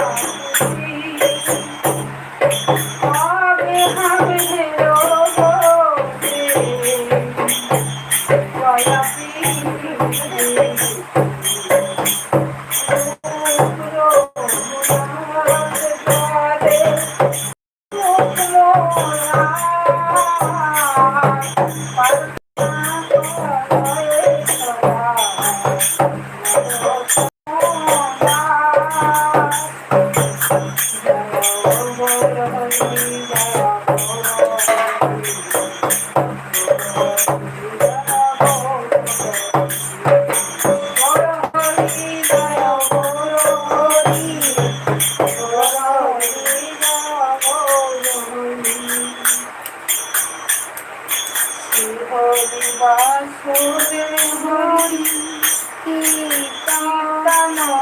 Oh,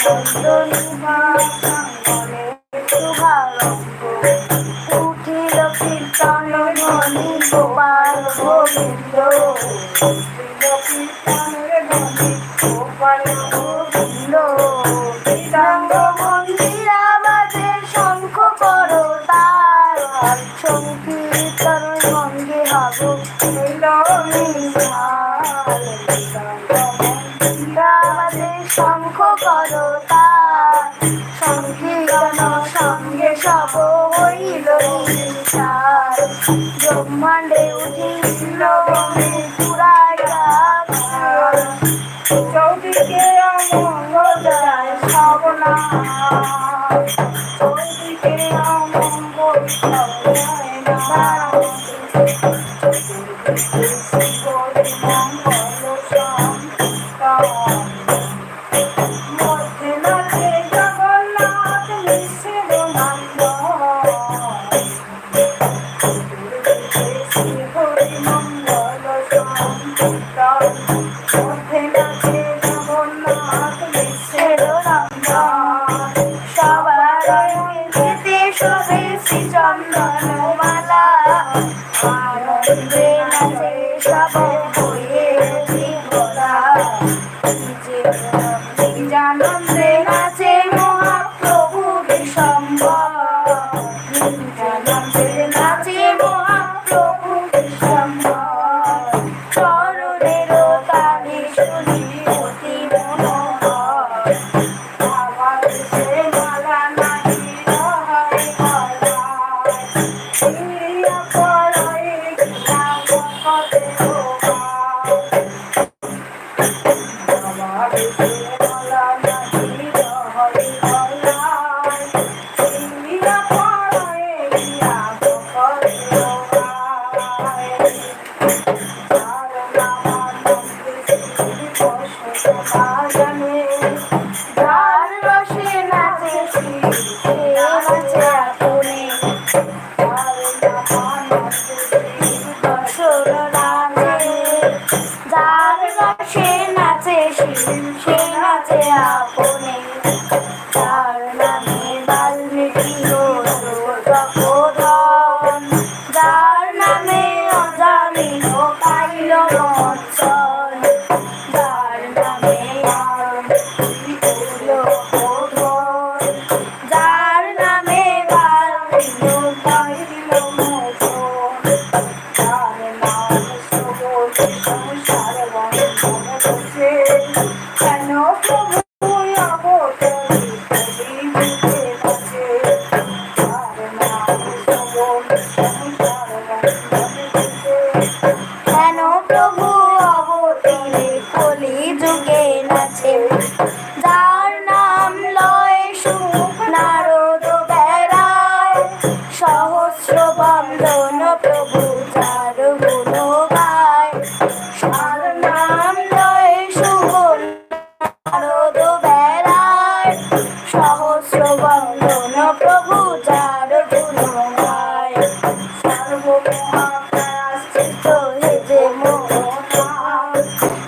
চন্দনী বাবা Trouble. Thank you.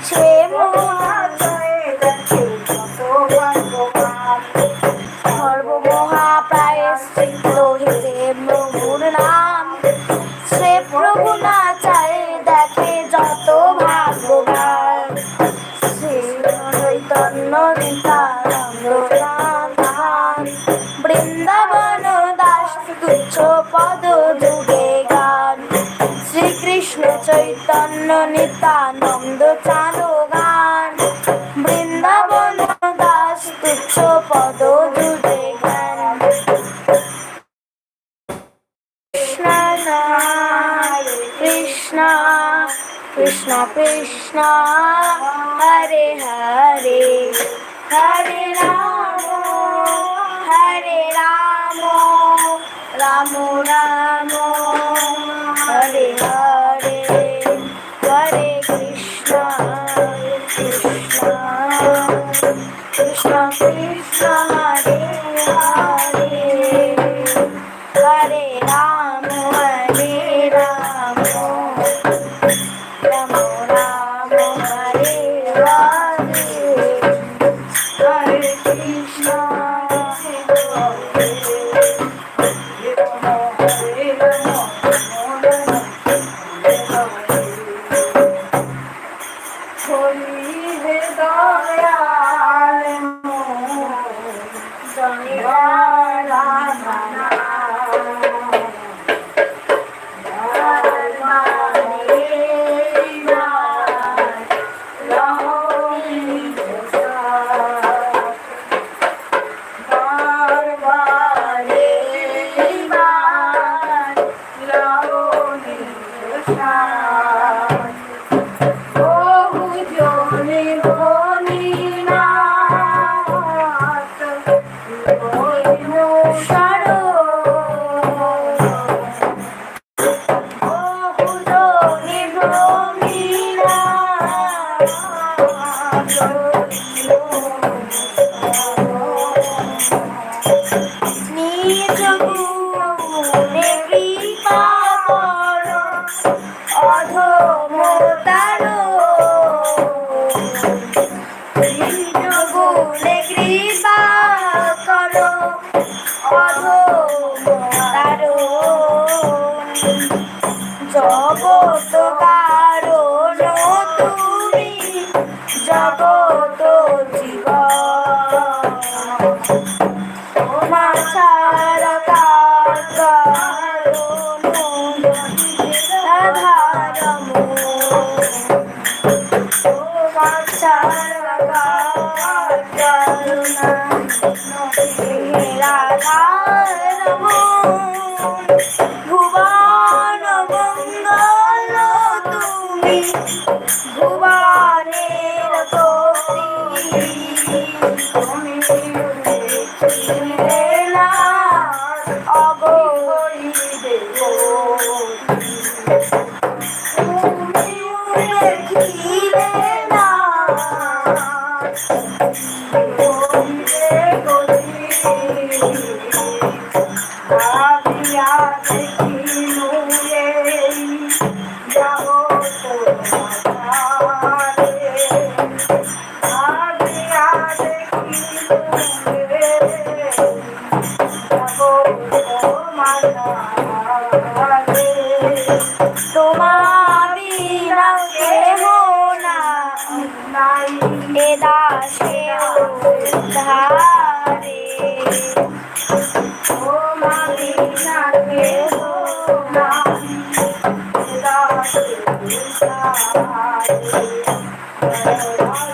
Sweet. Nityananda চাঁদো গান বৃন্দাবন দাস তুচ্ছ পদ দুধে গান কৃষ্ণ কৃষ্ণ কৃষ্ণ, হরে হরে। হরে রাম হরে রাম রাম রাম।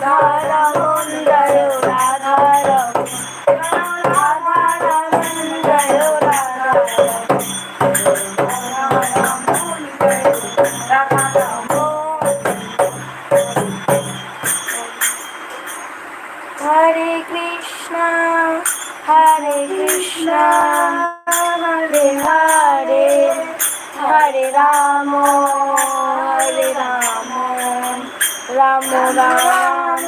রাধা রাধা রাম রাম